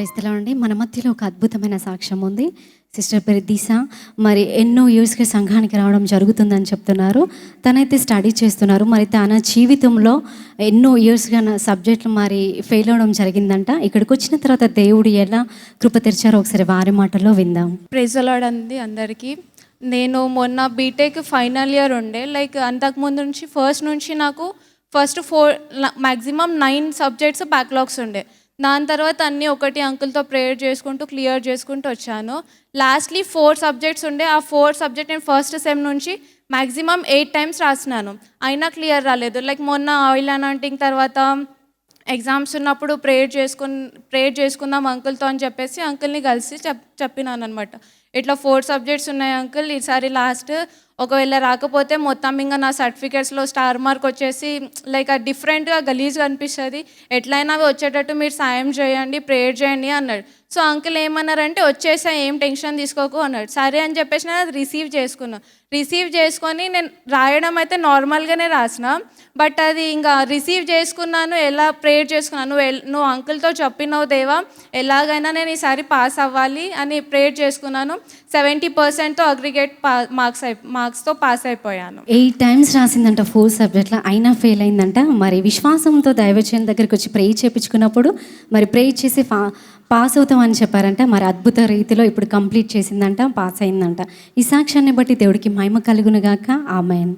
ప్రైస్తలో అండి. మన మధ్యలో ఒక అద్భుతమైన సాక్ష్యం ఉంది. సిస్టర్ పేరు దిశ మరి ఎన్నో ఇయర్స్కి సంఘానికి రావడం జరుగుతుందని చెప్తున్నారు. తనైతే స్టడీ చేస్తున్నారు. మరి తన జీవితంలో ఎన్నో ఇయర్స్గా నా సబ్జెక్టులు మరి ఫెయిల్ అవడం జరిగిందంట. ఇక్కడికి వచ్చిన తర్వాత దేవుడు ఎలా కృప తెరిచారో ఒకసారి వారి మాటల్లో విందాం. ప్రైజలాడ్ అందరికీ. నేను మొన్న బీటెక్ ఫైనల్ ఇయర్ ఉండే. లైక్ అంతకుముందు నుంచి ఫస్ట్ నుంచి నాకు first four maximum nine subjects backlogs ఉండే. దాని తర్వాత అన్నీ ఒకటి అంకుల్తో ప్రేయర్ చేసుకుంటూ క్లియర్ చేసుకుంటూ వచ్చాను. లాస్ట్లీ ఫోర్ సబ్జెక్ట్స్ ఉండే. ఆ ఫోర్ సబ్జెక్ట్ నేను ఫస్ట్ సెమ్ నుంచి మ్యాక్సిమం ఎయిట్ టైమ్స్ రాసినాను. అయినా క్లియర్ రాలేదు. లైక్ మొన్న ఆయిల్ అనంటింగ్ తర్వాత ఎగ్జామ్స్ ఉన్నప్పుడు ప్రేయర్ చేసుకుని ప్రేయర్ చేసుకుందాం అంకుల్తో అని చెప్పేసి అంకుల్ని కలిసి చెప్ చెప్పినాను అనమాట ఇట్లా ఫోర్ సబ్జెక్ట్స్ ఉన్నాయి అంకుల్. ఈసారి లాస్ట్ ఒకవేళ రాకపోతే మొత్తం ఇంకా నా సర్టిఫికేట్స్లో స్టార్ మార్క్ వచ్చేసి లైక్ అది డిఫరెంట్గా గలీజ్గా అనిపిస్తుంది. ఎట్లయినా అవి వచ్చేటట్టు మీరు సాయం చేయండి ప్రేయర్ చేయండి అన్నాడు. సో అంకుల్ ఏమన్నారంటే వచ్చేసా ఏం టెన్షన్ తీసుకోకు అన్నాడు. సరే అని చెప్పేసి నేను అది రిసీవ్ చేసుకున్నా. రిసీవ్ చేసుకొని నేను రాయడం అయితే నార్మల్గానే రాసిన. బట్ అది ఇంకా రిసీవ్ చేసుకున్నాను ఎలా ప్రేయర్ చేసుకున్నాను నువ్వు నువ్వు అంకుల్తో చెప్పినావు దేవా ఎలాగైనా నేను ఈసారి పాస్ అవ్వాలి అని ప్రేయర్ చేసుకున్నాను. సెవెంటీ పర్సెంట్తో అగ్రిగేట్ పా మార్క్స్ అయి మార్క్స్ మార్క్స్తో పాస్ అయిపోయాను. ఎయిట్ టైమ్స్ రాసిందంట ఫోర్ సబ్జెక్ట్లో అయినా ఫెయిల్ అయిందంట. మరి విశ్వాసంతో దైవచయం దగ్గరికి వచ్చి ప్రేయర్ చేపించుకున్నప్పుడు మరి ప్రేయర్ చేసి ఫా పాస్ అవుతామని చెప్పారంట. మరి అద్భుత రీతిలో ఇప్పుడు కంప్లీట్ చేసిందంట పాస్ అయిందంట. ఈ సాక్ష్యాన్ని బట్టి దేవుడికి మహిమ కలుగునుగాక. ఆమెన్.